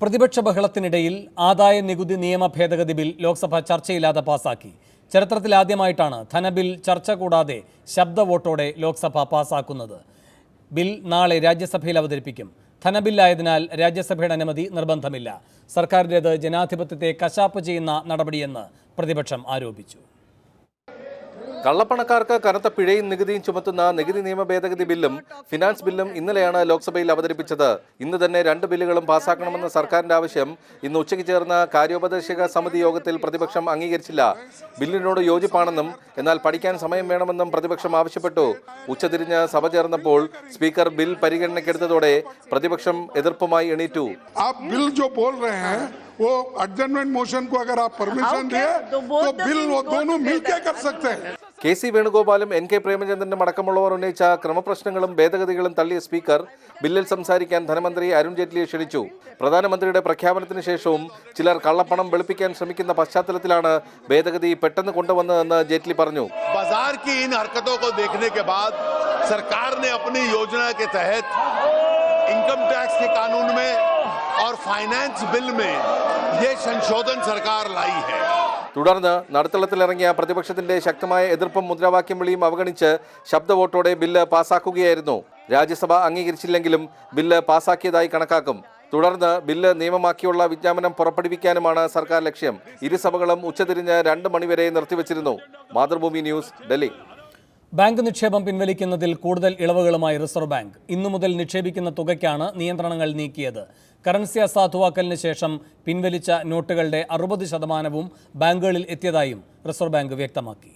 പ്രതിപക്ഷ ബഹളത്തിനിടയിൽ ആദായ നികുതി നിയമ ഭേദഗതി ബിൽ ലോക്സഭ ചർച്ചയില്ലാതെ പാസാക്കി. ചരിത്രത്തിലാദ്യമായിട്ടാണ് ധനബിൽ ചർച്ച കൂടാതെ ശബ്ദ വോട്ടോടെ ലോക്സഭ പാസാക്കുന്നത്. ബിൽ നാളെ രാജ്യസഭയിൽ അവതരിപ്പിക്കും. ധനബില്ലായതിനാൽ രാജ്യസഭയുടെ അനുമതി നിർബന്ധമില്ല. സർക്കാരിന്റേത് ജനാധിപത്യത്തെ കശാപ്പ് ചെയ്യുന്ന നടപടിയെന്ന് പ്രതിപക്ഷം ആരോപിച്ചു. കള്ളപ്പണക്കാർക്ക് കനത്ത പിഴയും നികുതിയും ചുമത്തുന്ന നികുതി നിയമ ഭേദഗതി ബില്ലും ഫിനാൻസ് ബില്ലും ഇന്നലെയാണ് ലോക്സഭയിൽ അവതരിപ്പിച്ചത്. ഇന്ന് തന്നെ രണ്ട് ബില്ലുകളും പാസാക്കണമെന്ന സർക്കാരിന്റെ ആവശ്യം ഇന്ന് ഉച്ചയ്ക്ക് ചേർന്ന കാര്യോപദേശക സമിതി യോഗത്തിൽ പ്രതിപക്ഷം അംഗീകരിച്ചില്ല. ബില്ലിനോട് യോജിപ്പാണെന്നും എന്നാൽ പഠിക്കാൻ സമയം വേണമെന്നും പ്രതിപക്ഷം ആവശ്യപ്പെട്ടു. ഉച്ചതിരിഞ്ഞ് സഭ ചേർന്നപ്പോൾ സ്പീക്കർ ബിൽ പരിഗണനയ്ക്കെടുത്തതോടെ പ്രതിപക്ഷം എതിർപ്പുമായി എണീറ്റു. आप बिल जो बोल रहे हैं वो एडजमेंट मोशन को अगर आप परमिशन Okay, दिए तो तो both the बिल bills वो go दोनों together. मिलकर कर सकते हैं കെ സി വേണുഗോപാലും എൻ കെ പ്രേമചന്ദ്രനും അടക്കമുള്ളവർ ഉന്നയിച്ച ക്രമപ്രശ്നങ്ങളും ഭേദഗതികളും തള്ളിയ സ്പീക്കർ ബില്ലിൽ സംസാരിക്കാൻ ധനമന്ത്രി അരുൺ ജെയ്റ്റ്ലിയെ ക്ഷണിച്ചു പ്രധാനമന്ത്രിയുടെ പ്രഖ്യാപനത്തിന് ശേഷവും ചിലർ കള്ളപ്പണം വെളുപ്പിക്കാൻ ശ്രമിക്കുന്ന പശ്ചാത്തലത്തിലാണ് ഭേദഗതി പെട്ടെന്ന് കൊണ്ടുവന്നതെന്ന് ജെയ്റ്റ്ലി പറഞ്ഞു बाजार की इन हरकतों को देखने के बाद सरकार ने अपनी योजना के तहत इनकम टैक्स के कानून में और फाइनेंस बिल में ये संशोधन सरकार लाई है തുടർന്ന് നടുത്തളത്തിലിറങ്ങിയ പ്രതിപക്ഷത്തിന്റെ ശക്തമായ എതിർപ്പും മുദ്രാവാക്യം വിളിയും അവഗണിച്ച് ശബ്ദ വോട്ടോടെ ബില്ല് പാസാക്കുകയായിരുന്നു രാജ്യസഭ അംഗീകരിച്ചില്ലെങ്കിലും ബില്ല് പാസാക്കിയതായി കണക്കാക്കും തുടർന്ന് ബില്ല് നിയമമാക്കിയുള്ള വിജ്ഞാപനം പുറപ്പെടുവിക്കാനുമാണ് സർക്കാർ ലക്ഷ്യം ഇരുസഭകളും ഉച്ചതിരിഞ്ഞ് രണ്ട് മണിവരെ നിർത്തിവച്ചിരുന്നു മാതൃഭൂമി ന്യൂസ് ഡൽഹി ബാങ്ക് നിക്ഷേപം പിൻവലിക്കുന്നതിൽ കൂടുതൽ ഇളവുകളുമായി റിസർവ് ബാങ്ക്. ഇന്നു മുതൽ നിക്ഷേപിക്കുന്ന തുകയ്ക്കാണ് നിയന്ത്രണങ്ങൾ നീക്കിയത്. കറൻസി അസാധുവാക്കലിന് ശേഷം പിൻവലിച്ച നോട്ടുകളുടെ അറുപത് ശതമാനവും ബാങ്കുകളിൽ എത്തിയതായും റിസർവ് ബാങ്ക് വ്യക്തമാക്കി.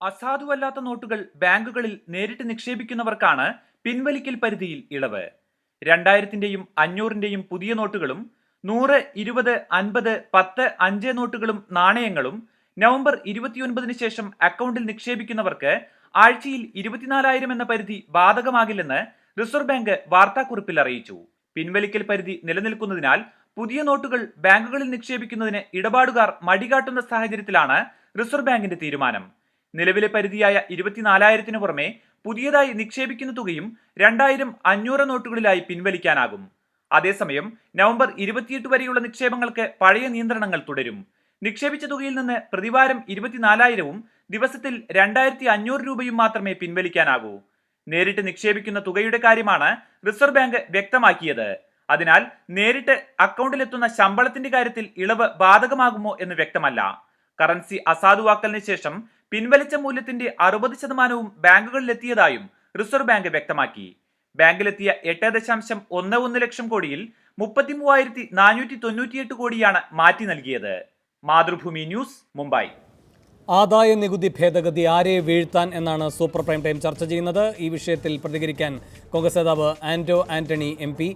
അസാധുവല്ലാത്ത നോട്ടുകൾ ബാങ്കുകളിൽ നേരിട്ട് നിക്ഷേപിക്കുന്നവർക്കാണ് പിൻവലിക്കൽ പരിധിയിൽ ഇളവ്. രണ്ടായിരത്തിന്റെയും അഞ്ഞൂറിന്റെയും പുതിയ നോട്ടുകളും നൂറ് ഇരുപത് അൻപത് പത്ത് അഞ്ച് നോട്ടുകളും നാണയങ്ങളും നവംബർ ഇരുപത്തിയൊൻപതിന് ശേഷം അക്കൗണ്ടിൽ നിക്ഷേപിക്കുന്നവർക്ക് ആഴ്ചയിൽ ഇരുപത്തിനാലായിരം എന്ന പരിധി ബാധകമാകില്ലെന്ന് റിസർവ് ബാങ്ക് വാർത്താക്കുറിപ്പിൽ അറിയിച്ചു. പിൻവലിക്കൽ പരിധി നിലനിൽക്കുന്നതിനാൽ പുതിയ നോട്ടുകൾ ബാങ്കുകളിൽ നിക്ഷേപിക്കുന്നതിന് ഇടപാടുകാർ മടികാട്ടുന്ന സാഹചര്യത്തിലാണ് റിസർവ് ബാങ്കിന്റെ തീരുമാനം. നിലവിലെ പരിധിയായ ഇരുപത്തിനാലായിരത്തിനു പുറമെ പുതിയതായി നിക്ഷേപിക്കുന്ന തുകയും രണ്ടായിരം അഞ്ഞൂറ് നോട്ടുകളിലായി പിൻവലിക്കാനാകും. അതേസമയം നവംബർ ഇരുപത്തിയെട്ട് വരെയുള്ള നിക്ഷേപങ്ങൾക്ക് പഴയ നിയന്ത്രണങ്ങൾ തുടരും. നിക്ഷേപിച്ച തുകയിൽ നിന്ന് പ്രതിവാരം ഇരുപത്തിനാലായിരവും ദിവസത്തിൽ രണ്ടായിരത്തി അഞ്ഞൂറ് രൂപയും മാത്രമേ പിൻവലിക്കാനാകൂ. നേരിട്ട് നിക്ഷേപിക്കുന്ന തുകയുടെ കാര്യമാണ് റിസർവ് ബാങ്ക് വ്യക്തമാക്കിയത്. അതിനാൽ നേരിട്ട് അക്കൗണ്ടിലെത്തുന്ന ശമ്പളത്തിന്റെ കാര്യത്തിൽ ഇളവ് ബാധകമാകുമോ എന്ന് വ്യക്തമല്ല. കറൻസി അസാധുവാക്കലിന് ശേഷം പിൻവലിച്ച മൂല്യത്തിന്റെ അറുപത് ശതമാനവും ബാങ്കുകളിലെത്തിയതായും റിസർവ് ബാങ്ക് വ്യക്തമാക്കി. ബാങ്കിലെത്തിയ എട്ട് ദശാംശം ഒന്ന് ഒന്ന് ലക്ഷം കോടിയിൽ മുപ്പത്തി മൂവായിരത്തി നാനൂറ്റി തൊണ്ണൂറ്റിയെട്ട് കോടിയാണ് മാറ്റി നൽകിയത്. മാതൃഭൂമി ന്യൂസ് മുംബൈ. ആദായ നികുതി ഭേദഗതി ആരെ വീഴ്ത്താൻ എന്നാണ് സൂപ്പർ പ്രൈം ടൈം ചർച്ച ചെയ്യുന്നത്. ഈ വിഷയത്തിൽ പ്രതികരിക്കാൻ കോൺഗ്രസ് നേതാവ് Anto Antony M P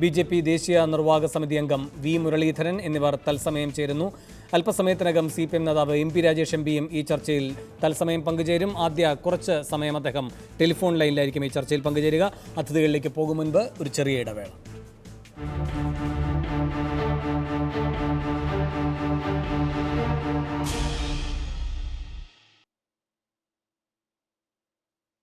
B J P ദേശീയ നിർവാഹക സമിതി അംഗം വി മുരളീധരൻ എന്നിവർ തത്സമയം ചേരുന്നു. അല്പസമയത്തിനകം സി പി എം നേതാവ് എം പി രാജേഷ് എം പിയും ഈ ചർച്ചയിൽ തത്സമയം പങ്കുചേരും. ആദ്യ കുറച്ച് സമയം അദ്ദേഹം ടെലിഫോൺ ലൈനിലായിരിക്കും ഈ ചർച്ചയിൽ പങ്കുചേരുക. അതിഥികളിലേക്ക് പോകും മുൻപ് ഒരു ചെറിയ ഇടവേള.